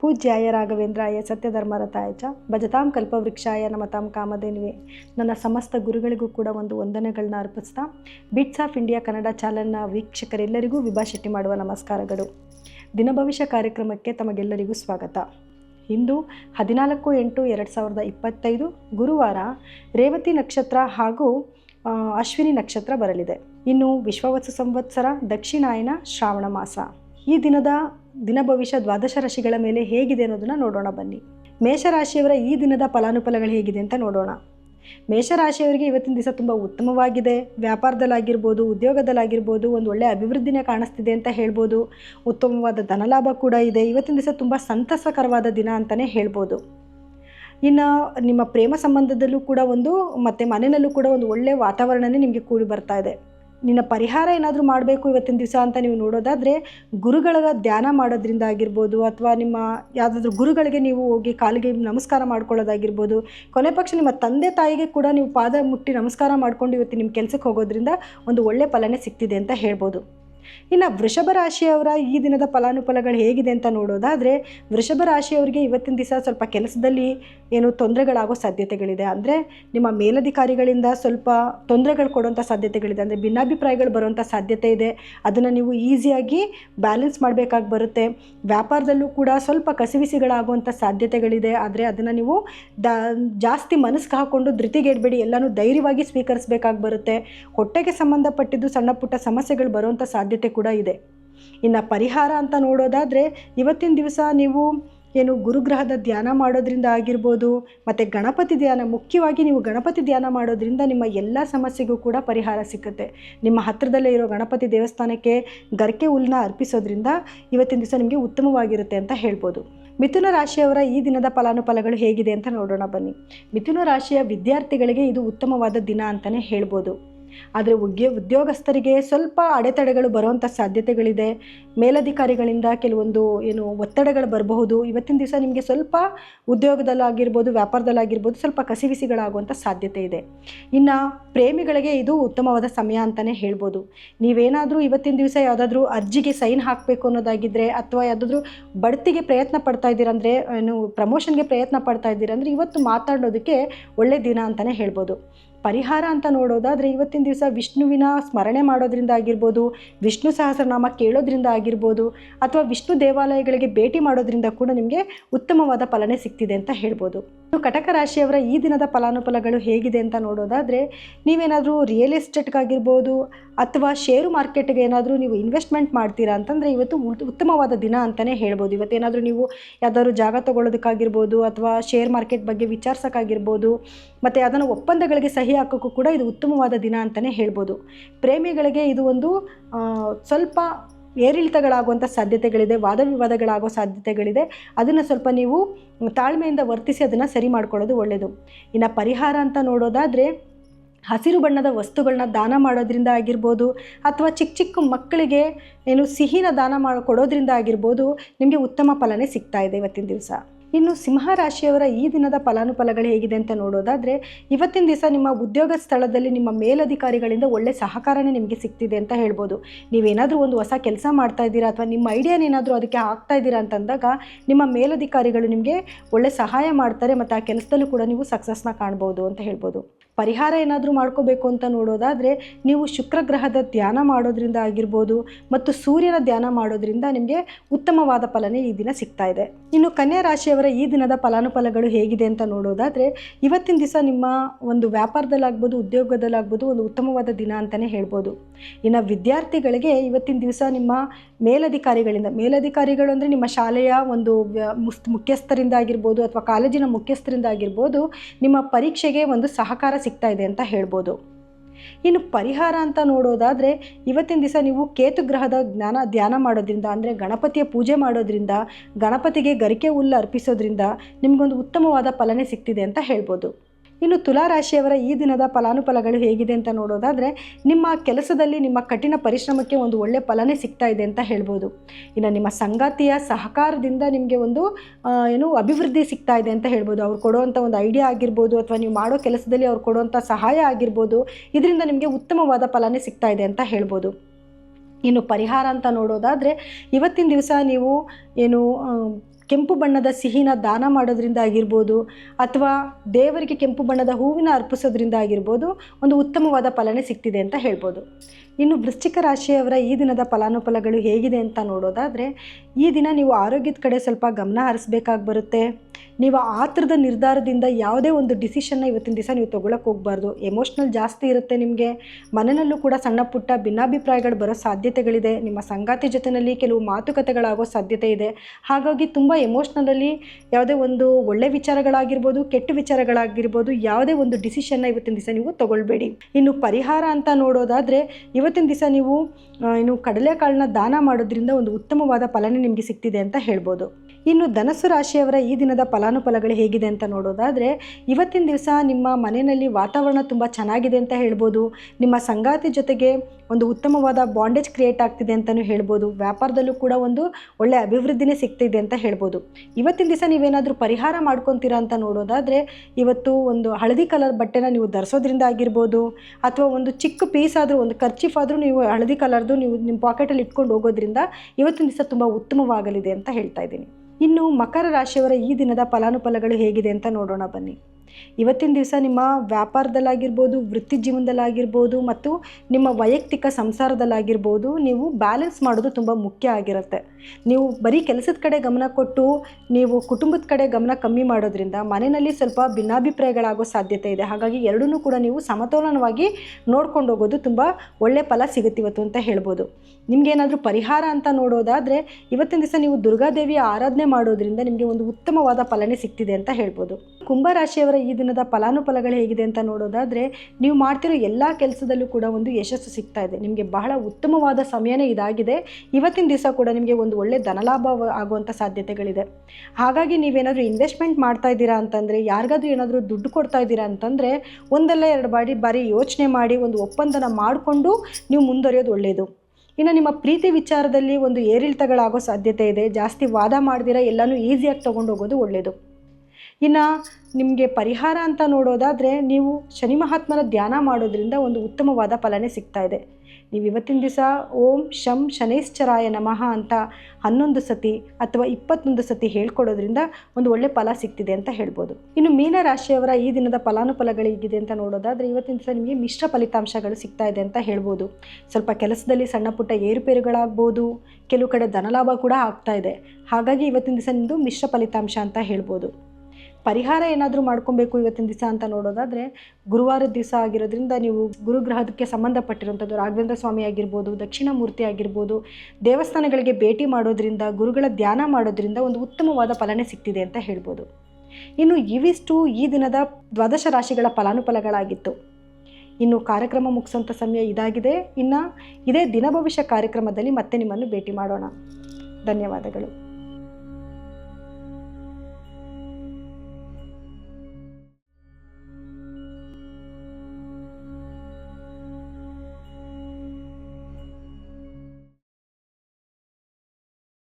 ಪೂಜ್ಯಾಯ ರಾಘವೇಂದ್ರಾಯ ಸತ್ಯಧರ್ಮರತಾಯ ಚ ಭಜತಾಂ ಕಲ್ಪವೃಕ್ಷಾಯ ನಮತಾಂ ಕಾಮಧೇನುವೆ. ನನ್ನ ಸಮಸ್ತ ಗುರುಗಳಿಗೂ ಕೂಡ ಒಂದು ವಂದನೆಗಳನ್ನ ಅರ್ಪಿಸ್ತಾ, ಬಿಟ್ಸ್ ಆಫ್ ಇಂಡಿಯಾ ಕನ್ನಡ ಚಾನಲ್ನ ವೀಕ್ಷಕರೆಲ್ಲರಿಗೂ ವಿಭಾ ಶೆಟ್ಟಿ ಮಾಡುವ ನಮಸ್ಕಾರಗಳು. ದಿನಭವಿಷ್ಯ ಕಾರ್ಯಕ್ರಮಕ್ಕೆ ತಮಗೆಲ್ಲರಿಗೂ ಸ್ವಾಗತ. ಇಂದು ಹದಿನಾಲ್ಕು ಎಂಟು ಎರಡು ಸಾವಿರದ ಇಪ್ಪತ್ತೈದು ಗುರುವಾರ ರೇವತಿ ನಕ್ಷತ್ರ ಹಾಗೂ ಅಶ್ವಿನಿ ನಕ್ಷತ್ರ ಬರಲಿದೆ. ಇನ್ನು ವಿಶ್ವವತ್ಸ ಸಂವತ್ಸರ ದಕ್ಷಿಣಾಯನ ಶ್ರಾವಣ ಮಾಸ. ಈ ದಿನದ ದಿನ ಭವಿಷ್ಯ ದ್ವಾದಶ ರಾಶಿಗಳ ಮೇಲೆ ಹೇಗಿದೆ ಅನ್ನೋದನ್ನ ನೋಡೋಣ ಬನ್ನಿ. ಮೇಷರಾಶಿಯವರ ಈ ದಿನದ ಫಲಾನುಫಲಗಳು ಹೇಗಿದೆ ಅಂತ ನೋಡೋಣ. ಮೇಷರಾಶಿಯವರಿಗೆ ಇವತ್ತಿನ ದಿವಸ ತುಂಬ ಉತ್ತಮವಾಗಿದೆ. ವ್ಯಾಪಾರದಲ್ಲಾಗಿರ್ಬೋದು, ಉದ್ಯೋಗದಲ್ಲಾಗಿರ್ಬೋದು, ಒಂದು ಒಳ್ಳೆಯ ಅಭಿವೃದ್ಧಿನೇ ಕಾಣಿಸ್ತಿದೆ ಅಂತ ಹೇಳ್ಬೋದು. ಉತ್ತಮವಾದ ಧನಲಾಭ ಕೂಡ ಇದೆ. ಇವತ್ತಿನ ದಿವಸ ತುಂಬ ಸಂತಸಕರವಾದ ದಿನ ಅಂತಲೇ ಹೇಳ್ಬೋದು. ಇನ್ನು ನಿಮ್ಮ ಪ್ರೇಮ ಸಂಬಂಧದಲ್ಲೂ ಕೂಡ ಒಂದು ಮತ್ತು ಮನೆಯಲ್ಲೂ ಕೂಡ ಒಂದು ಒಳ್ಳೆಯ ವಾತಾವರಣನೇ ನಿಮಗೆ ಕೂಡಿ ಬರ್ತಾ ಇದೆ. ನಿನ್ನ ಪರಿಹಾರ ಏನಾದರೂ ಮಾಡಬೇಕು ಇವತ್ತಿನ ದಿವಸ ಅಂತ ನೀವು ನೋಡೋದಾದರೆ ಗುರುಗಳ ಧ್ಯಾನ ಮಾಡೋದ್ರಿಂದ ಆಗಿರ್ಬೋದು ಅಥವಾ ನಿಮ್ಮ ಯಾವುದಾದ್ರೂ ಗುರುಗಳಿಗೆ ನೀವು ಹೋಗಿ ಕಾಲಿಗೆ ನಮಸ್ಕಾರ ಮಾಡ್ಕೊಳ್ಳೋದಾಗಿರ್ಬೋದು. ಕೊನೆ ಪಕ್ಷ ನಿಮ್ಮ ತಂದೆ ತಾಯಿಗೆ ಕೂಡ ನೀವು ಪಾದ ಮುಟ್ಟಿ ನಮಸ್ಕಾರ ಮಾಡ್ಕೊಂಡು ಇವತ್ತು ನಿಮ್ಮ ಕೆಲಸಕ್ಕೆ ಹೋಗೋದ್ರಿಂದ ಒಂದು ಒಳ್ಳೆಯ ಫಲನೇ ಸಿಗ್ತಿದೆ ಅಂತ ಹೇಳ್ಬೋದು. ಇನ್ನು ವೃಷಭ ರಾಶಿಯವರ ಈ ದಿನದ ಫಲಾನುಫಲಗಳು ಹೇಗಿದೆ ಅಂತ ನೋಡೋದಾದರೆ, ವೃಷಭ ರಾಶಿಯವರಿಗೆ ಇವತ್ತಿನ ದಿವಸ ಸ್ವಲ್ಪ ಕೆಲಸದಲ್ಲಿ ಏನು ತೊಂದರೆಗಳಾಗೋ ಸಾಧ್ಯತೆಗಳಿದೆ. ಅಂದರೆ ನಿಮ್ಮ ಮೇಲಧಿಕಾರಿಗಳಿಂದ ಸ್ವಲ್ಪ ತೊಂದರೆಗಳು ಕೊಡುವಂಥ ಸಾಧ್ಯತೆಗಳಿದೆ. ಅಂದರೆ ಭಿನ್ನಾಭಿಪ್ರಾಯಗಳು ಬರುವಂಥ ಸಾಧ್ಯತೆ ಇದೆ. ಅದನ್ನು ನೀವು ಈಸಿಯಾಗಿ ಬ್ಯಾಲೆನ್ಸ್ ಮಾಡಬೇಕಾಗಿ ಬರುತ್ತೆ. ವ್ಯಾಪಾರದಲ್ಲೂ ಕೂಡ ಸ್ವಲ್ಪ ಕಸಿವಿಸಿಗಳಾಗುವಂಥ ಸಾಧ್ಯತೆಗಳಿದೆ. ಆದರೆ ಅದನ್ನು ನೀವು ದ, ಜಾಸ್ತಿ ಮನಸ್ಸಿಗೆ ಹಾಕ್ಕೊಂಡು ಧೃತಿಗೆಡಬೇಡಿ. ಎಲ್ಲನೂ ಧೈರ್ಯವಾಗಿ ಸ್ವೀಕರಿಸಬೇಕಾಗಿ ಬರುತ್ತೆ. ಹೊಟ್ಟೆಗೆ ಸಂಬಂಧಪಟ್ಟಿದ್ದು ಸಣ್ಣ ಪುಟ್ಟ ಸಮಸ್ಯೆಗಳು ಬರುವಂಥ ಸಾಧ್ಯತೆ ಕೂಡ ಇದೆ. ಇನ್ನು ಪರಿಹಾರ ಅಂತ ನೋಡೋದಾದರೆ ಇವತ್ತಿನ ದಿವಸ ನೀವು ಏನು ಗುರುಗ್ರಹದ ಧ್ಯಾನ ಮಾಡೋದ್ರಿಂದ ಆಗಿರ್ಬೋದು, ಮತ್ತು ಗಣಪತಿ ಧ್ಯಾನ, ಮುಖ್ಯವಾಗಿ ನೀವು ಗಣಪತಿ ಧ್ಯಾನ ಮಾಡೋದ್ರಿಂದ ನಿಮ್ಮ ಎಲ್ಲ ಸಮಸ್ಯೆಗೂ ಕೂಡ ಪರಿಹಾರ ಸಿಕ್ಕುತ್ತೆ. ನಿಮ್ಮ ಹತ್ತಿರದಲ್ಲೇ ಇರೋ ಗಣಪತಿ ದೇವಸ್ಥಾನಕ್ಕೆ ಗರ್ಕೆ ಹುಲ್ಲನ್ನ ಅರ್ಪಿಸೋದ್ರಿಂದ ಇವತ್ತಿನ ದಿವಸ ನಿಮಗೆ ಉತ್ತಮವಾಗಿರುತ್ತೆ ಅಂತ ಹೇಳ್ಬೋದು. ಮಿಥುನ ರಾಶಿಯವರ ಈ ದಿನದ ಫಲಾನುಫಲಗಳು ಹೇಗಿದೆ ಅಂತ ನೋಡೋಣ ಬನ್ನಿ. ಮಿಥುನ ರಾಶಿಯ ವಿದ್ಯಾರ್ಥಿಗಳಿಗೆ ಇದು ಉತ್ತಮವಾದ ದಿನ ಅಂತಲೇ ಹೇಳ್ಬೋದು. ಆದರೆ ಉದ್ಯೋ, ಉದ್ಯೋಗಸ್ಥರಿಗೆ ಸ್ವಲ್ಪ ಅಡೆತಡೆಗಳು ಬರುವಂಥ ಸಾಧ್ಯತೆಗಳಿದೆ. ಮೇಲಧಿಕಾರಿಗಳಿಂದ ಕೆಲವೊಂದು ಏನು ಒತ್ತಡಗಳು ಬರಬಹುದು. ಇವತ್ತಿನ ದಿವಸ ನಿಮಗೆ ಸ್ವಲ್ಪ ಉದ್ಯೋಗದಲ್ಲಾಗಿರ್ಬೋದು, ವ್ಯಾಪಾರದಲ್ಲಾಗಿರ್ಬೋದು ಸ್ವಲ್ಪ ಕಸಿವಿಸಿಗಳಾಗುವಂಥ ಸಾಧ್ಯತೆ ಇದೆ. ಇನ್ನು ಪ್ರೇಮಿಗಳಿಗೆ ಇದು ಉತ್ತಮವಾದ ಸಮಯ ಅಂತಲೇ ಹೇಳ್ಬೋದು. ನೀವೇನಾದರೂ ಇವತ್ತಿನ ದಿವಸ ಯಾವುದಾದ್ರೂ ಅರ್ಜಿಗೆ ಸೈನ್ ಹಾಕಬೇಕು ಅನ್ನೋದಾಗಿದ್ದರೆ ಅಥವಾ ಯಾವುದಾದ್ರೂ ಬಡ್ತಿಗೆ ಪ್ರಯತ್ನ ಪಡ್ತಾ ಇದ್ದೀರಂದರೆ ಏನು ಪ್ರಮೋಷನ್ಗೆ ಪ್ರಯತ್ನ ಪಡ್ತಾ ಇದ್ದೀರಂದರೆ ಇವತ್ತು ಮಾತಾಡೋದಕ್ಕೆ ಒಳ್ಳೆ ದಿನ ಅಂತಲೇ ಹೇಳ್ಬೋದು. ಪರಿಹಾರ ಅಂತ ನೋಡೋದಾದರೆ ಇವತ್ತಿನ ದಿವಸ ವಿಷ್ಣುವಿನ ಸ್ಮರಣೆ ಮಾಡೋದ್ರಿಂದ ಆಗಿರ್ಬೋದು, ವಿಷ್ಣು ಸಹಸ್ರನಾಮ ಕೇಳೋದ್ರಿಂದ ಆಗಿರ್ಬೋದು, ಅಥವಾ ವಿಷ್ಣು ದೇವಾಲಯಗಳಿಗೆ ಭೇಟಿ ಮಾಡೋದ್ರಿಂದ ಕೂಡ ನಿಮಗೆ ಉತ್ತಮವಾದ ಫಲನೇ ಸಿಗ್ತಿದೆ ಅಂತ ಹೇಳ್ಬೋದು. ಕಟಕ ರಾಶಿಯವರ ಈ ದಿನದ ಫಲಾನುಫಲಗಳು ಹೇಗಿದೆ ಅಂತ ನೋಡೋದಾದರೆ, ನೀವೇನಾದರೂ ರಿಯಲ್ ಎಸ್ಟೇಟ್ಗಾಗಿರ್ಬೋದು ಅಥವಾ ಷೇರು ಮಾರ್ಕೆಟ್ಗೆ ಏನಾದರೂ ನೀವು ಇನ್ವೆಸ್ಟ್ಮೆಂಟ್ ಮಾಡ್ತೀರಾ ಅಂತಂದರೆ ಇವತ್ತು ಉತ್- ಉತ್ತಮವಾದ ದಿನ ಅಂತಲೇ ಹೇಳ್ಬೋದು. ಇವತ್ತೇನಾದರೂ ನೀವು ಯಾವ್ದಾದ್ರು ಜಾಗ ತೊಗೊಳ್ಳೋದಕ್ಕಾಗಿರ್ಬೋದು, ಅಥವಾ ಶೇರ್ ಮಾರ್ಕೆಟ್ ಬಗ್ಗೆ ವಿಚಾರಿಸೋಕ್ಕಾಗಿರ್ಬೋದು, ಮತ್ತು ಅದನ್ನು ಒಪ್ಪಂದಗಳಿಗೆ ಸಹಿ ಹಾಕೋಕ್ಕೂ ಕೂಡ ಇದು ಉತ್ತಮವಾದ ದಿನ ಅಂತಲೇ ಹೇಳ್ಬೋದು. ಪ್ರೇಮಿಗಳಿಗೆ ಇದು ಒಂದು ಸ್ವಲ್ಪ ಏರಿಳಿತಗಳಾಗುವಂಥ ಸಾಧ್ಯತೆಗಳಿದೆ ವಾದ ವಿವಾದಗಳಾಗೋ ಸಾಧ್ಯತೆಗಳಿದೆ. ಅದನ್ನು ಸ್ವಲ್ಪ ನೀವು ತಾಳ್ಮೆಯಿಂದ ವರ್ತಿಸಿ ಅದನ್ನು ಸರಿ ಮಾಡ್ಕೊಳ್ಳೋದು ಒಳ್ಳೆಯದು ಇನ್ನು ಪರಿಹಾರ ಅಂತ ನೋಡೋದಾದರೆ, ಹಸಿರು ಬಣ್ಣದ ವಸ್ತುಗಳನ್ನ ದಾನ ಮಾಡೋದ್ರಿಂದ ಆಗಿರ್ಬೋದು, ಅಥವಾ ಚಿಕ್ಕ ಚಿಕ್ಕ ಮಕ್ಕಳಿಗೆ ಏನು ಸಿಹಿನ ದಾನ ಮಾಡಿ ಕೊಡೋದ್ರಿಂದ ಆಗಿರ್ಬೋದು, ನಿಮಗೆ ಉತ್ತಮ ಫಲನೇ ಸಿಗ್ತಾ ಇದೆ ಇವತ್ತಿನ ದಿವಸ. ಇನ್ನು ಸಿಂಹ ರಾಶಿಯವರ ಈ ದಿನದ ಫಲಾನುಫಲಗಳು ಹೇಗಿದೆ ಅಂತ ನೋಡೋದಾದರೆ, ಇವತ್ತಿನ ದಿವಸ ನಿಮ್ಮ ಉದ್ಯೋಗ ಸ್ಥಳದಲ್ಲಿ ನಿಮ್ಮ ಮೇಲಧಿಕಾರಿಗಳಿಂದ ಒಳ್ಳೆ ಸಹಕಾರನೇ ನಿಮಗೆ ಸಿಗ್ತಿದೆ ಅಂತ ಹೇಳ್ಬೋದು. ನೀವೇನಾದರೂ ಒಂದು ಹೊಸ ಕೆಲಸ ಮಾಡ್ತಾ ಇದ್ದೀರಾ ಅಥವಾ ನಿಮ್ಮ ಐಡಿಯಾನೇನಾದರೂ ಅದಕ್ಕೆ ಹಾಕ್ತಾ ಇದ್ದೀರಾ ಅಂತಂದಾಗ, ನಿಮ್ಮ ಮೇಲಧಿಕಾರಿಗಳು ನಿಮಗೆ ಒಳ್ಳೆ ಸಹಾಯ ಮಾಡ್ತಾರೆ ಮತ್ತು ಆ ಕೆಲಸದಲ್ಲೂ ಕೂಡ ನೀವು ಸಕ್ಸಸ್ನ ಕಾಣ್ಬೋದು ಅಂತ ಹೇಳ್ಬೋದು. ಪರಿಹಾರ ಏನಾದರೂ ಮಾಡ್ಕೋಬೇಕು ಅಂತ ನೋಡೋದಾದರೆ ನೀವು ಶುಕ್ರ ಗ್ರಹದ ಧ್ಯಾನ ಮಾಡೋದ್ರಿಂದ ಆಗಿರ್ಬೋದು ಮತ್ತು ಸೂರ್ಯನ ಧ್ಯಾನ ಮಾಡೋದ್ರಿಂದ ನಿಮಗೆ ಉತ್ತಮವಾದ ಫಲನೇ ಈ ದಿನ ಸಿಗ್ತಾ ಇದೆ. ಇನ್ನು ಕನ್ಯಾ ರಾಶಿಯವರ ಈ ದಿನದ ಫಲಾನುಫಲಗಳು ಹೇಗಿದೆ ಅಂತ ನೋಡೋದಾದರೆ ಇವತ್ತಿನ ದಿವಸ ನಿಮ್ಮ ಒಂದು ವ್ಯಾಪಾರದಲ್ಲಾಗ್ಬೋದು, ಉದ್ಯೋಗದಲ್ಲಾಗ್ಬೋದು ಒಂದು ಉತ್ತಮವಾದ ದಿನ ಅಂತಲೇ ಹೇಳ್ಬೋದು. ಇನ್ನು ವಿದ್ಯಾರ್ಥಿಗಳಿಗೆ ಇವತ್ತಿನ ದಿವಸ ನಿಮ್ಮ ಮೇಲಧಿಕಾರಿಗಳಿಂದ, ಮೇಲಧಿಕಾರಿಗಳು ಅಂದರೆ ನಿಮ್ಮ ಶಾಲೆಯ ಒಂದು ಮುಖ್ಯಸ್ಥರಿಂದ ಆಗಿರ್ಬೋದು ಅಥವಾ ಕಾಲೇಜಿನ ಮುಖ್ಯಸ್ಥರಿಂದ ಆಗಿರ್ಬೋದು ನಿಮ್ಮ ಪರೀಕ್ಷೆಗೆ ಒಂದು ಸಹಕಾರ ಸಿಗ್ತಾ ಇದೆ ಅಂತ ಹೇಳ್ಬೋದು. ಇನ್ನು ಪರಿಹಾರ ಅಂತ ನೋಡೋದಾದರೆ ಇವತ್ತಿನ ದಿವಸ ನೀವು ಕೇತು ಗ್ರಹದ ಜ್ಞಾನ ಧ್ಯಾನ ಮಾಡೋದ್ರಿಂದ, ಅಂದರೆ ಗಣಪತಿಯ ಪೂಜೆ ಮಾಡೋದ್ರಿಂದ, ಗಣಪತಿಗೆ ಗರಿಕೆ ಹುಲ್ಲು ಅರ್ಪಿಸೋದ್ರಿಂದ ನಿಮಗೊಂದು ಉತ್ತಮವಾದ ಫಲನೇ ಸಿಗ್ತಿದೆ ಅಂತ ಹೇಳ್ಬೋದು. ಇನ್ನು ತುಲಾ ರಾಶಿಯವರ ಈ ದಿನದ ಫಲಾನುಫಲಗಳು ಹೇಗಿದೆ ಅಂತ ನೋಡೋದಾದರೆ, ನಿಮ್ಮ ಕೆಲಸದಲ್ಲಿ ನಿಮ್ಮ ಕಠಿಣ ಪರಿಶ್ರಮಕ್ಕೆ ಒಂದು ಒಳ್ಳೆ ಫಲನೇ ಸಿಗ್ತಾ ಇದೆ ಅಂತ ಹೇಳ್ಬೋದು. ಇನ್ನು ನಿಮ್ಮ ಸಂಗಾತಿಯ ಸಹಕಾರದಿಂದ ನಿಮಗೆ ಒಂದು ಏನು ಅಭಿವೃದ್ಧಿ ಸಿಗ್ತಾ ಇದೆ ಅಂತ ಹೇಳ್ಬೋದು. ಅವ್ರು ಕೊಡುವಂಥ ಒಂದು ಐಡಿಯಾ ಆಗಿರ್ಬೋದು ಅಥವಾ ನೀವು ಮಾಡೋ ಕೆಲಸದಲ್ಲಿ ಅವ್ರು ಕೊಡುವಂಥ ಸಹಾಯ ಆಗಿರ್ಬೋದು. ಇದರಿಂದ ನಿಮಗೆ ಉತ್ತಮವಾದ ಫಲನೇ ಸಿಗ್ತಾ ಇದೆ ಅಂತ ಹೇಳ್ಬೋದು. ಇನ್ನು ಪರಿಹಾರ ಅಂತ ನೋಡೋದಾದರೆ, ಇವತ್ತಿನ ದಿವಸ ನೀವು ಏನು ಕೆಂಪು ಬಣ್ಣದ ಸಿಹಿನ ದಾನ ಮಾಡೋದ್ರಿಂದ ಆಗಿರ್ಬೋದು ಅಥವಾ ದೇವರಿಗೆ ಕೆಂಪು ಬಣ್ಣದ ಹೂವಿನ ಅರ್ಪಿಸೋದ್ರಿಂದ ಆಗಿರ್ಬೋದು ಒಂದು ಉತ್ತಮವಾದ ಫಲನೇ ಸಿಗ್ತಿದೆ ಅಂತ ಹೇಳ್ಬೋದು. ಇನ್ನು ವೃಶ್ಚಿಕ ರಾಶಿಯವರ ಈ ದಿನದ ಫಲಾನುಫಲಗಳು ಹೇಗಿದೆ ಅಂತ ನೋಡೋದಾದರೆ, ಈ ದಿನ ನೀವು ಆರೋಗ್ಯದ ಕಡೆ ಸ್ವಲ್ಪ ಗಮನ ಹರಿಸ್ಬೇಕಾಗಿ ಬರುತ್ತೆ. ನೀವು ಆತುರದ ನಿರ್ಧಾರದಿಂದ ಯಾವುದೇ ಒಂದು ಡಿಸಿಷನ್ನ ಇವತ್ತಿನ ದಿವಸ ನೀವು ತೊಗೊಳಕ್ಕೆ ಹೋಗಬಾರ್ದು. ಎಮೋಷ್ನಲ್ ಜಾಸ್ತಿ ಇರುತ್ತೆ ನಿಮಗೆ. ಮನೆಯಲ್ಲೂ ಕೂಡ ಸಣ್ಣ ಪುಟ್ಟ ಭಿನ್ನಾಭಿಪ್ರಾಯಗಳು ಬರೋ ಸಾಧ್ಯತೆಗಳಿದೆ. ನಿಮ್ಮ ಸಂಗಾತಿ ಜೊತೆಯಲ್ಲಿ ಕೆಲವು ಮಾತುಕತೆಗಳಾಗೋ ಸಾಧ್ಯತೆ ಇದೆ. ಹಾಗಾಗಿ ತುಂಬ ಎಮೋಷ್ನಲಲ್ಲಿ ಯಾವುದೇ ಒಂದು ಒಳ್ಳೆ ವಿಚಾರಗಳಾಗಿರ್ಬೋದು, ಕೆಟ್ಟ ವಿಚಾರಗಳಾಗಿರ್ಬೋದು, ಯಾವುದೇ ಒಂದು ಡಿಸಿಷನ್ನ ಇವತ್ತಿನ ದಿವಸ ನೀವು ತೊಗೊಳ್ಬೇಡಿ. ಇನ್ನು ಪರಿಹಾರ ಅಂತ ನೋಡೋದಾದರೆ ಇವತ್ತಿನ ದಿವಸ ನೀವು ಏನು ಕಡಲೆಕಾಳನ್ನ ದಾನ ಮಾಡೋದ್ರಿಂದ ಒಂದು ಉತ್ತಮವಾದ ಫಲನೇ ನಿಮಗೆ ಸಿಗ್ತಿದೆ ಅಂತ ಹೇಳ್ಬೋದು. ಇನ್ನು ಧನಸ್ಸು ರಾಶಿಯವರ ಈ ದಿನದ ಫಲಾನುಫಲಗಳು ಹೇಗಿದೆ ಅಂತ ನೋಡೋದಾದರೆ, ಇವತ್ತಿನ ದಿವಸ ನಿಮ್ಮ ಮನೆಯಲ್ಲಿ ವಾತಾವರಣ ತುಂಬ ಚೆನ್ನಾಗಿದೆ ಅಂತ ಹೇಳ್ಬೋದು. ನಿಮ್ಮ ಸಂಗಾತಿ ಜೊತೆಗೆ ಒಂದು ಉತ್ತಮವಾದ ಬಾಂಡೇಜ್ ಕ್ರಿಯೇಟ್ ಆಗ್ತಿದೆ ಅಂತಲೂ ಹೇಳ್ಬೋದು. ವ್ಯಾಪಾರದಲ್ಲೂ ಕೂಡ ಒಂದು ಒಳ್ಳೆಯ ಅಭಿವೃದ್ಧಿನೇ ಸಿಗ್ತಿದೆ ಅಂತ ಹೇಳ್ಬೋದು. ಇವತ್ತಿನ ದಿವಸ ನೀವೇನಾದರೂ ಪರಿಹಾರ ಮಾಡ್ಕೊತೀರಾ ಅಂತ ನೋಡೋದಾದರೆ, ಇವತ್ತು ಒಂದು ಹಳದಿ ಕಲರ್ ಬಟ್ಟೆನ ನೀವು ಧರಿಸೋದ್ರಿಂದ ಆಗಿರ್ಬೋದು, ಅಥವಾ ಒಂದು ಚಿಕ್ಕ ಪೀಸ್ ಆದರೂ, ಒಂದು ಖರ್ಚಿಫ್ ಆದರೂ ನೀವು ಹಳದಿ ಕಲರ್ದು ನೀವು ನಿಮ್ಮ ಪಾಕೆಟಲ್ಲಿ ಇಟ್ಕೊಂಡು ಹೋಗೋದ್ರಿಂದ ಇವತ್ತಿನ ದಿವಸ ತುಂಬ ಉತ್ತಮವಾಗಲಿದೆ ಅಂತ ಹೇಳ್ತಾ ಇದ್ದೀನಿ. ಇನ್ನು ಮಕರ ರಾಶಿಯವರ ಈ ದಿನದ ಫಲಾನುಫಲಗಳು ಹೇಗಿದೆ ಅಂತ ನೋಡೋಣ ಬನ್ನಿ. ಇವತ್ತಿನ ದಿವಸ ನಿಮ್ಮ ವ್ಯಾಪಾರದಲ್ಲಾಗಿರ್ಬೋದು, ವೃತ್ತಿ ಜೀವನದಲ್ಲಾಗಿರ್ಬೋದು ಮತ್ತು ನಿಮ್ಮ ವೈಯಕ್ತಿಕ ಸಂಸಾರದಲ್ಲಾಗಿರ್ಬೋದು ನೀವು ಬ್ಯಾಲೆನ್ಸ್ ಮಾಡೋದು ತುಂಬ ಮುಖ್ಯ ಆಗಿರುತ್ತೆ. ನೀವು ಬರೀ ಕೆಲಸದ ಕಡೆ ಗಮನ ಕೊಟ್ಟು, ನೀವು ಕುಟುಂಬದ ಕಡೆ ಗಮನ ಕಮ್ಮಿ ಮಾಡೋದ್ರಿಂದ ಮನೆಯಲ್ಲಿ ಸ್ವಲ್ಪ ಭಿನ್ನಾಭಿಪ್ರಾಯಗಳಾಗೋ ಸಾಧ್ಯತೆ ಇದೆ. ಹಾಗಾಗಿ ಎರಡನ್ನೂ ಕೂಡ ನೀವು ಸಮತೋಲನವಾಗಿ ನೋಡ್ಕೊಂಡು ಹೋಗೋದು ತುಂಬ ಒಳ್ಳೆಯ ಫಲ ಸಿಗುತ್ತೆ ಇವತ್ತು ಅಂತ ಹೇಳ್ಬೋದು. ನಿಮಗೇನಾದರೂ ಪರಿಹಾರ ಅಂತ ನೋಡೋದಾದರೆ, ಇವತ್ತಿನ ದಿವಸ ನೀವು ದುರ್ಗಾದೇವಿಯ ಆರಾಧನೆ ಮಾಡೋದ್ರಿಂದ ನಿಮಗೆ ಒಂದು ಉತ್ತಮವಾದ ಫಲನೇ ಸಿಗ್ತಿದೆ ಅಂತ ಹೇಳ್ಬೋದು. ಕುಂಭರಾಶಿಯವರ ಈ ದಿನದ ಫಲಾನುಫಲಗಳು ಹೇಗಿದೆ ಅಂತ ನೋಡೋದಾದರೆ, ನೀವು ಮಾಡ್ತಿರೋ ಎಲ್ಲ ಕೆಲಸದಲ್ಲೂ ಕೂಡ ಒಂದು ಯಶಸ್ಸು ಸಿಗ್ತಾ ಇದೆ. ನಿಮಗೆ ಬಹಳ ಉತ್ತಮವಾದ ಸಮಯನೇ ಇದಾಗಿದೆ. ಇವತ್ತಿನ ದಿವಸ ಕೂಡ ನಿಮಗೆ ಒಂದು ಒಳ್ಳೆ ಧನಲಾಭ ಆಗುವಂಥ ಸಾಧ್ಯತೆಗಳಿದೆ. ಹಾಗಾಗಿ ನೀವೇನಾದರೂ ಇನ್ವೆಸ್ಟ್ಮೆಂಟ್ ಮಾಡ್ತಾ ಇದ್ದೀರಾ ಅಂತಂದರೆ, ಯಾರಿಗಾದ್ರೂ ಏನಾದರೂ ದುಡ್ಡು ಕೊಡ್ತಾ ಇದ್ದೀರಾ ಅಂತಂದರೆ, ಒಂದಲ್ಲ ಎರಡು ಬಾರಿ ಬಾರಿ ಯೋಚನೆ ಮಾಡಿ ಒಂದು ಒಪ್ಪಂದನ ಮಾಡಿಕೊಂಡು ನೀವು ಮುಂದುವರಿಯೋದು ಒಳ್ಳೆಯದು ಇನ್ನು ನಿಮ್ಮ ಪ್ರೀತಿ ವಿಚಾರದಲ್ಲಿ ಒಂದು ಏರಿಳಿತಗಳಾಗೋ ಸಾಧ್ಯತೆ ಇದೆ. ಜಾಸ್ತಿ ವಾದ ಮಾಡ್ದಿರ ಎಲ್ಲನೂ ಈಸಿಯಾಗಿ ತೊಗೊಂಡು ಹೋಗೋದು ಒಳ್ಳೆಯದು ಇನ್ನು ನಿಮಗೆ ಪರಿಹಾರ ಅಂತ ನೋಡೋದಾದರೆ ನೀವು ಶನಿ ಮಹಾತ್ಮನ ಧ್ಯಾನ ಮಾಡೋದ್ರಿಂದ ಒಂದು ಉತ್ತಮವಾದ ಫಲನೇ ಸಿಗ್ತಾ ಇದೆ. ನೀವು ಇವತ್ತಿನ ದಿವಸ ಓಂ ಶಂ ಶನೈಶ್ಚರಾಯ ನಮಃ ಅಂತ ಹನ್ನೊಂದು ಸತಿ ಅಥವಾ ಇಪ್ಪತ್ತೊಂದು ಸತಿ ಹೇಳ್ಕೊಡೋದ್ರಿಂದ ಒಂದು ಒಳ್ಳೆ ಫಲ ಸಿಗ್ತಿದೆ ಅಂತ ಹೇಳ್ಬೋದು. ಇನ್ನು ಮೀನ ರಾಶಿಯವರ ಈ ದಿನದ ಫಲಾನುಫಲಗಳು ಹೇಗಿದೆ ಅಂತ ನೋಡೋದಾದರೆ ಇವತ್ತಿನ ದಿವಸ ನಿಮಗೆ ಮಿಶ್ರ ಫಲಿತಾಂಶಗಳು ಸಿಗ್ತಾ ಇದೆ ಅಂತ ಹೇಳ್ಬೋದು. ಸ್ವಲ್ಪ ಕೆಲಸದಲ್ಲಿ ಸಣ್ಣ ಪುಟ್ಟ ಏರುಪೇರುಗಳಾಗ್ಬೋದು, ಕೆಲವು ಕಡೆ ಧನಲಾಭ ಕೂಡ ಆಗ್ತಾ ಇದೆ. ಹಾಗಾಗಿ ಇವತ್ತಿನ ದಿವಸ ನಿಮ್ಮದು ಮಿಶ್ರ ಫಲಿತಾಂಶ ಅಂತ ಹೇಳ್ಬೋದು. ಪರಿಹಾರ ಏನಾದರೂ ಮಾಡ್ಕೊಬೇಕು ಇವತ್ತಿನ ದಿವಸ ಅಂತ ನೋಡೋದಾದರೆ ಗುರುವಾರದ ದಿವಸ ಆಗಿರೋದ್ರಿಂದ ನೀವು ಗುರುಗ್ರಹಕ್ಕೆ ಸಂಬಂಧಪಟ್ಟಿರುವಂಥದ್ದು, ರಾಘವೇಂದ್ರ ಸ್ವಾಮಿ ಆಗಿರ್ಬೋದು, ದಕ್ಷಿಣ ಮೂರ್ತಿ ಆಗಿರ್ಬೋದು, ದೇವಸ್ಥಾನಗಳಿಗೆ ಭೇಟಿ ಮಾಡೋದ್ರಿಂದ, ಗುರುಗಳ ಧ್ಯಾನ ಮಾಡೋದ್ರಿಂದ ಒಂದು ಉತ್ತಮವಾದ ಫಲನೇ ಸಿಗ್ತಿದೆ ಅಂತ ಹೇಳ್ಬೋದು. ಇನ್ನು ಇವಿಷ್ಟು ಈ ದಿನದ ದ್ವಾದಶ ರಾಶಿಗಳ ಫಲಾನುಫಲಗಳಾಗಿತ್ತು. ಇನ್ನು ಕಾರ್ಯಕ್ರಮ ಮುಗಿಸೋಂಥ ಸಮಯ ಇದಾಗಿದೆ. ಇನ್ನು ಇದೇ ದಿನ ಭವಿಷ್ಯ ಕಾರ್ಯಕ್ರಮದಲ್ಲಿ ಮತ್ತೆ ನಿಮ್ಮನ್ನು ಭೇಟಿ ಮಾಡೋಣ. ಧನ್ಯವಾದಗಳು.